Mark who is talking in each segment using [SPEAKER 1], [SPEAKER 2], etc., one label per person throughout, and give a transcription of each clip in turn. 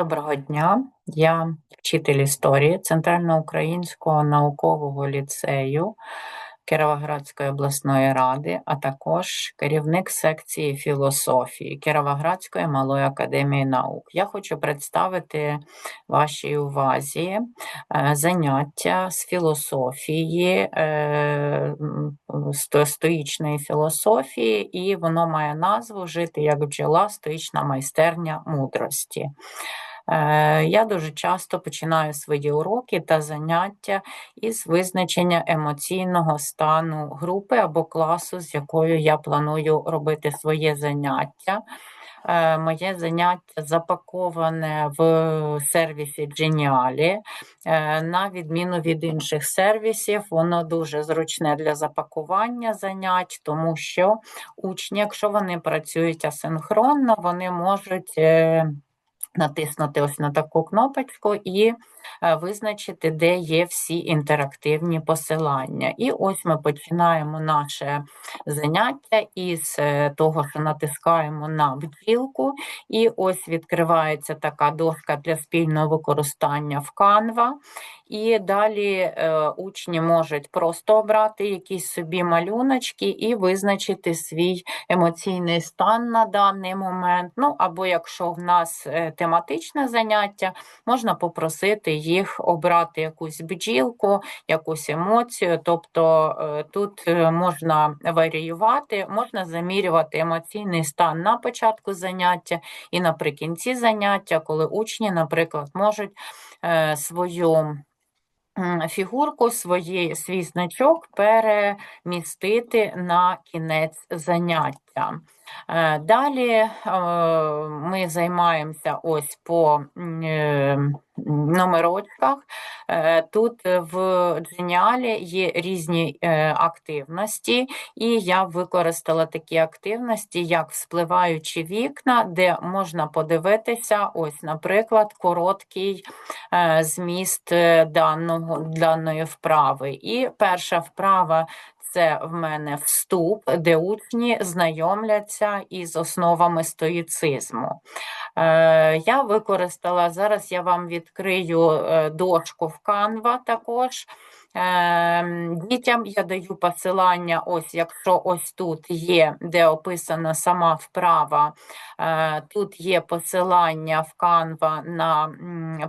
[SPEAKER 1] Доброго дня, я вчитель історії Центральноукраїнського наукового ліцею Кіровоградської обласної ради, а також керівник секції філософії Кіровоградської малої академії наук. Я хочу представити вашій увазі е, заняття з філософії, е, стоїчної філософії, і воно має назву Жити як бджола, стоїчна майстерня мудрості. Е, я дуже часто починаю свої уроки та заняття із визначення емоційного стану групи або класу, з якою я планую робити своє заняття. Е, моє заняття запаковане в сервісі Geniali. Е, на відміну від інших сервісів, воно дуже зручне для запакування занять, тому що учні, якщо вони працюють асинхронно, вони можуть натиснути ось на таку кнопочку і визначити, де є всі інтерактивні посилання. І ось ми починаємо наше заняття із е, того, що натискаємо на бджілку, і ось відкривається така дошка для спільного використання в Canva. І далі е, учні можуть просто обрати якісь собі малюночки і визначити свій емоційний стан на даний момент. Ну або якщо в нас е, тематичне заняття, можна попросити їх обрати якусь бджілку, якусь емоцію. Тобто е, тут е, можна варіювати, можна замірювати емоційний стан на початку заняття і наприкінці заняття, коли учні, наприклад, можуть е, свою фігурку своєї, свій значок перемістити на кінець заняття. Е, далі е, ми займаємося ось по е, номерочках. Тут в Geniali є різні активності, і я використала такі активності, як вспливаючі вікна, де можна подивитися, ось, наприклад, короткий зміст даного, даної вправи. І перша вправа це в мене вступ, де учні знайомляться із основами стоїцизму. Е, Я використала, зараз я вам відкрию е, дошку в Canva також. Ем, дітям я даю посилання, ось якщо ось тут є, де описана сама вправа, е, тут є посилання в Canva на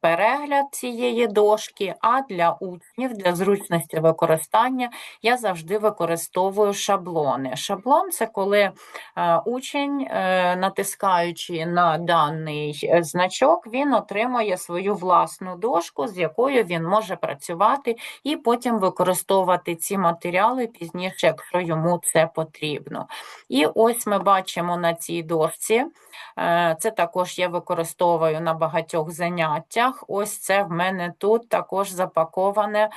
[SPEAKER 1] перегляд цієї дошки, а для учнів, для зручності використання, я завжди використовую шаблони. Шаблон це коли учень, натискаючи на даний значок, він отримує свою власну дошку, з якою він може працювати. і потім використовувати ці матеріали пізніше, якщо йому це потрібно. І ось ми бачимо на цій дошці, е, це також я використовую на багатьох заняттях. Ось це в мене тут також запаковане.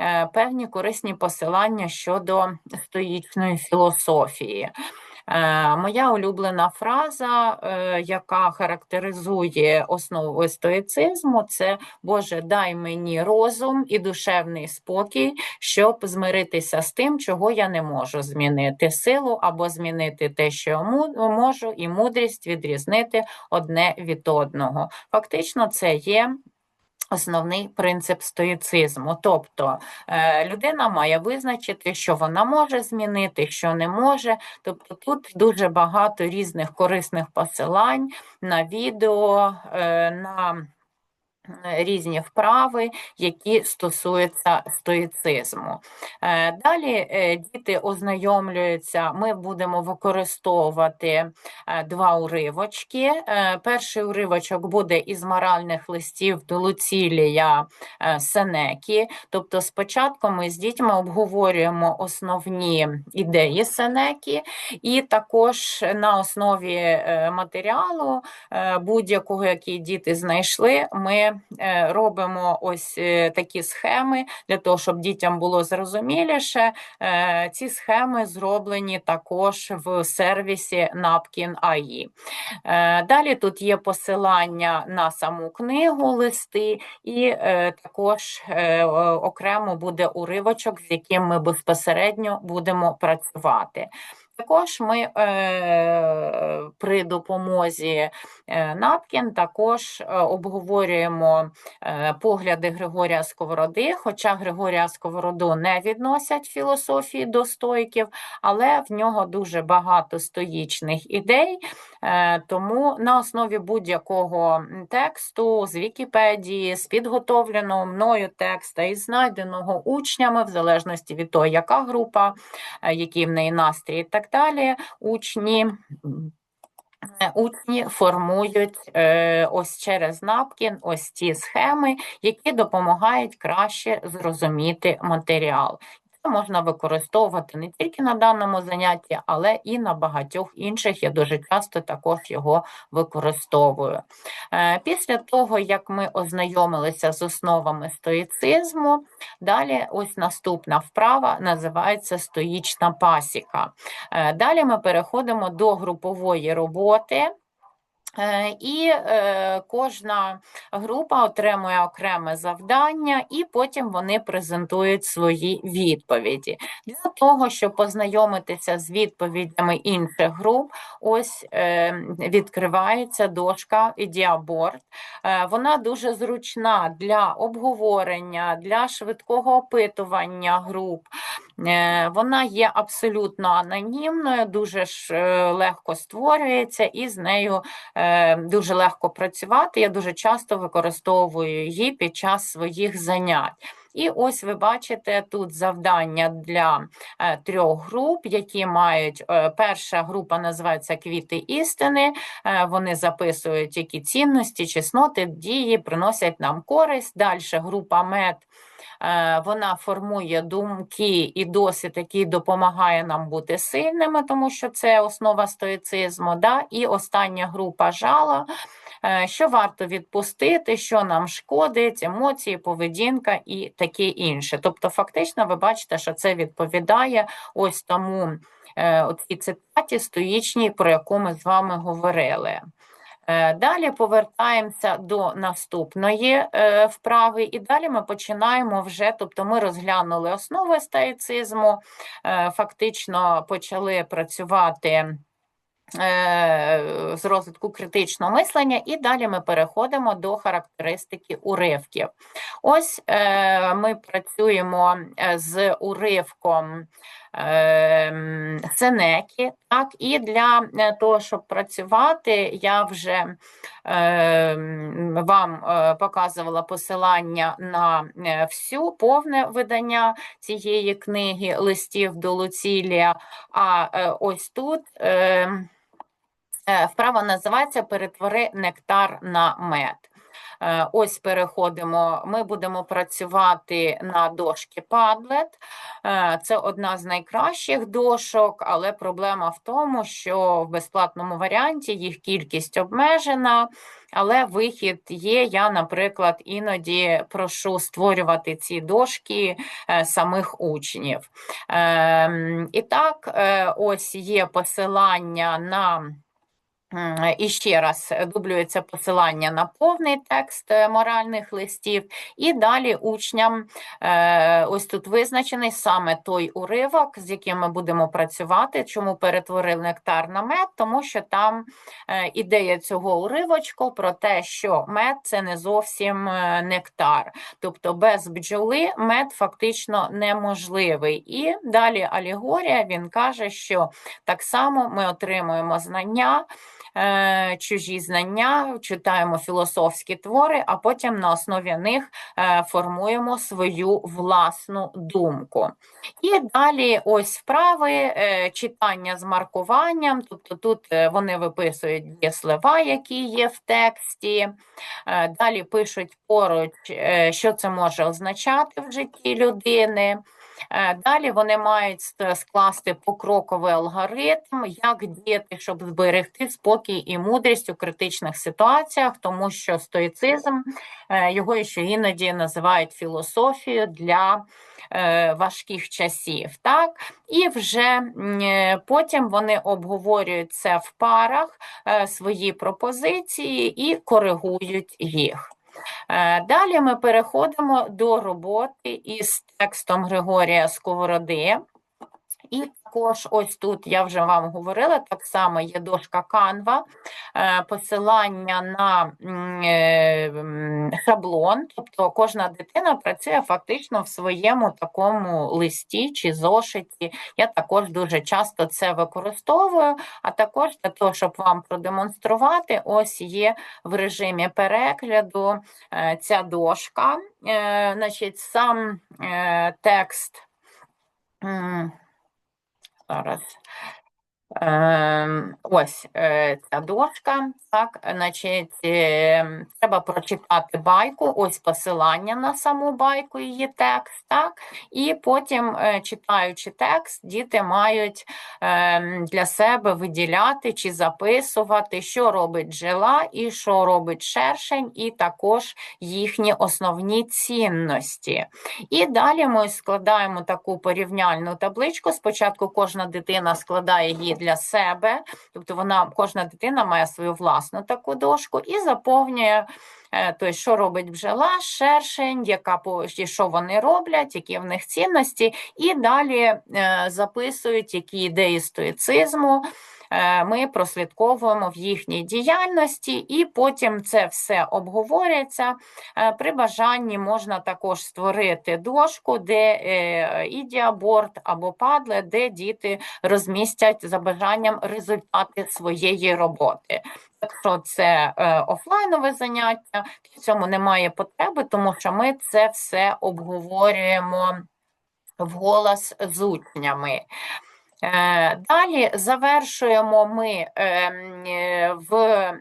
[SPEAKER 1] Е, певні корисні посилання щодо стоїчної філософії. Е, моя улюблена фраза, е, яка характеризує основу стоїцизму, це Боже, дай мені розум і душевний спокій, щоб змиритися з тим, чого я не можу змінити силу або змінити те, що я можу, і мудрість відрізнити одне від одного. Фактично, це є Основний принцип стоїцизму, тобто е, людина має визначити, що вона може змінити, що не може. Тобто тут дуже багато різних корисних посилань на відео, е, на Різні вправи, які стосуються стоїцизму. Е, далі е, діти ознайомлюються, ми будемо використовувати е, два уривочки. Перший уривочок буде із моральних листів до Луцілія Сенекі. Тобто, спочатку ми з дітьми обговорюємо основні ідеї Сенекі, і також на основі матеріалу будь-якого, який діти знайшли, ми Е, робимо ось е, такі схеми для того, щоб дітям було зрозуміліше. Е, ці схеми зроблені також в сервісі Napkin AI. Далі тут є посилання на саму книгу, листи, і також окремо буде уривочок, з яким ми безпосередньо будемо працювати. Також ми е, при допомозі Напкін також е, обговорюємо е, погляди Григорія Сковороди, хоча Григорія Сковороду не відносять філософії до стоїків, але в нього дуже багато стоїчних ідей, е, тому на основі будь-якого тексту з Вікіпедії, з підготовленого мною текста і знайденого учнями, в залежності від того, яка група, е, який в неї настрій і так далі, учні. Е, Учні формують е, ось через напкін ось ці схеми, які допомагають краще зрозуміти матеріал. Можна використовувати не тільки на даному занятті, але і на багатьох інших. Я дуже часто також його використовую. Е, Після того, як ми ознайомилися з основами стоїцизму, далі ось наступна вправа називається стоїчна пасіка. Е, Далі ми переходимо до групової роботи. Е, І кожна група отримує окреме завдання, і потім вони презентують свої відповіді. Для того, щоб познайомитися з відповідями інших груп, ось е, відкривається дошка Діаборд. Е, Вона дуже зручна для обговорення, для швидкого опитування груп. Е, Вона є абсолютно анонімною, дуже ж е, легко створюється, і з нею е, дуже легко працювати. Я дуже часто використовую її під час своїх занять. І ось ви бачите тут завдання для е, трьох груп, які мають е, перша група називається Квіти істини. Е, вони записують, які цінності, чесноти, дії приносять нам користь. Далі група мед. Вона формує думки і досвід, який допомагає нам бути сильними, тому що це основа стоїцизму. Да? І остання група жала, що варто відпустити, що нам шкодить, емоції, поведінка і таке інше. Тобто, фактично, ви бачите, що це відповідає ось тому е, цій цитаті стоїчній, про яку ми з вами говорили. Е, Далі повертаємося до наступної е, вправи, і далі ми починаємо вже, тобто ми розглянули основи стоїцизму, е, фактично почали працювати е, з розвитку критичного мислення, і далі ми переходимо до характеристики уривків. Ось е, ми працюємо е, з уривком Сенеки, так, і для е, того, щоб працювати, я вже вам е, показувала посилання на е, всю повне видання цієї книги листів до Луцілія. А е, ось тут е, вправа називається Перетвори нектар на мед. Е, Ось переходимо. Ми будемо працювати на дошки Padlet. Е, Це одна з найкращих дошок, але проблема в тому, що в безплатному варіанті їх кількість обмежена. Але вихід є. Я, наприклад, іноді прошу створювати ці дошки е, самих учнів. Ем, І так, е, ось є посилання на. І ще раз е, дублюється посилання на повний текст е, моральних листів, і далі учням е, ось тут визначений саме той уривок, з яким ми будемо працювати. Чому перетворив нектар на мед? Тому що там ідея цього уривочку про те, що мед це не зовсім нектар, тобто без бджоли мед фактично неможливий. І далі алегорія він каже, що так само ми отримуємо знання е, чужі знання, читаємо філософські твори, а потім на основі них е, формуємо свою власну думку. І далі ось вправи, е, читання з маркуванням, тобто тут вони виписують дієслова, які є в тексті, далі пишуть поруч, що це може означати в житті людини. Е, Далі вони мають скласти покроковий алгоритм, як діяти, щоб зберегти спокій і мудрість у критичних ситуаціях, тому що стоїцизм е, його ще іноді називають філософією для е, важких часів. Так? І вже потім вони обговорюють це в парах, свої пропозиції і коригують їх. Е, Далі ми переходимо до роботи із текстом Григорія Сковороди. І також ось тут я вже вам говорила, так само є дошка Canva, е, посилання на е, шаблон, тобто кожна дитина працює фактично в своєму такому листі чи зошиті. Я також дуже часто це використовую, а також для того, щоб вам продемонструвати, ось є в режимі перегляду е, ця дошка. Значить, сам текст. bwrdd ось е, ця дошка, так, значить, е, треба прочитати байку, ось посилання на саму байку, її текст, так, і потім, е, читаючи текст, діти мають ем, для себе виділяти чи записувати, що робить джела і що робить шершень, і також їхні основні цінності. І далі ми складаємо таку порівняльну табличку. Спочатку кожна дитина складає її для себе, тобто вона, кожна дитина має свою власну таку дошку і заповнює. Тобто, що робить бджола, шершень, яка що вони роблять, які в них цінності, і далі е, записують, які ідеї стоїцизму ми прослідковуємо в їхній діяльності, і потім це все обговорюється. Е, При бажанні можна також створити дошку, де е, і діаборд або падле, де діти розмістять за бажанням результати своєї роботи. Якщо це е, офлайнове заняття, в цьому немає потреби, тому що ми це все обговорюємо вголос з учнями. Е, Далі завершуємо ми ем, е, в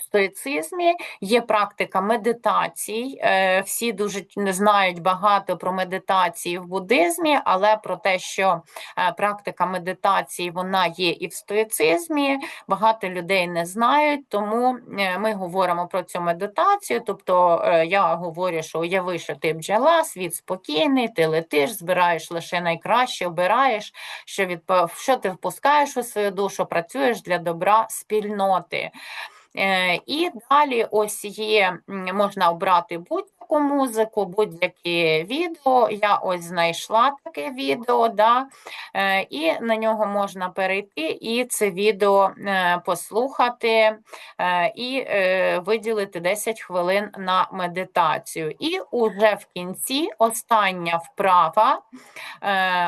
[SPEAKER 1] стоїцизмі. Є практика медитацій. Е, Всі дуже не знають багато про медитації в буддизмі, але про те, що е, практика медитації вона є і в стоїцизмі, багато людей не знають. Тому е, ми говоримо про цю медитацію. Тобто е, я говорю, що уяви, що ти бджола, світ спокійний, ти летиш, збираєш лише найкраще, обираєш що від що ти впускаєш у свою душу, працюєш для добра спільноти. Е, І далі ось є, можна обрати будь-яку музику, будь-яке відео. Я ось знайшла таке відео, да, е, і на нього можна перейти і це відео е, послухати е, і виділити 10 хвилин на медитацію. І уже в кінці остання вправа,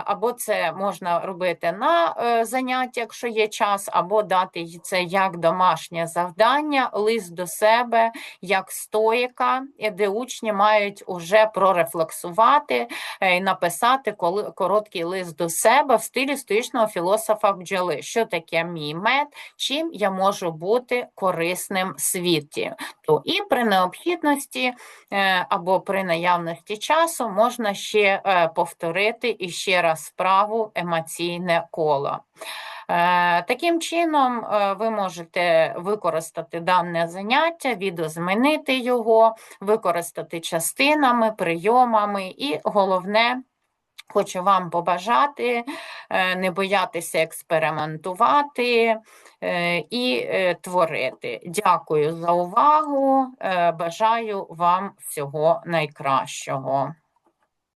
[SPEAKER 1] або це можна робити на заняття, якщо є час, або дати це як домашнє завдання, лист до себе, як стоїка, де учні мають уже прорефлексувати е, і написати короткий лист до себе в стилі стоїчного філософа бджоли. Що таке мій мед, чим я можу бути корисним світі. То і при необхідності е, або при наявності часу можна ще е, повторити і ще раз справу емоційне коло. Е, Таким чином, е, ви можете використати дане заняття, відозмінити його, використати частинами, прийомами, і головне. Хочу вам побажати е, не боятися експериментувати і творити. Дякую за увагу. Бажаю вам всього найкращого.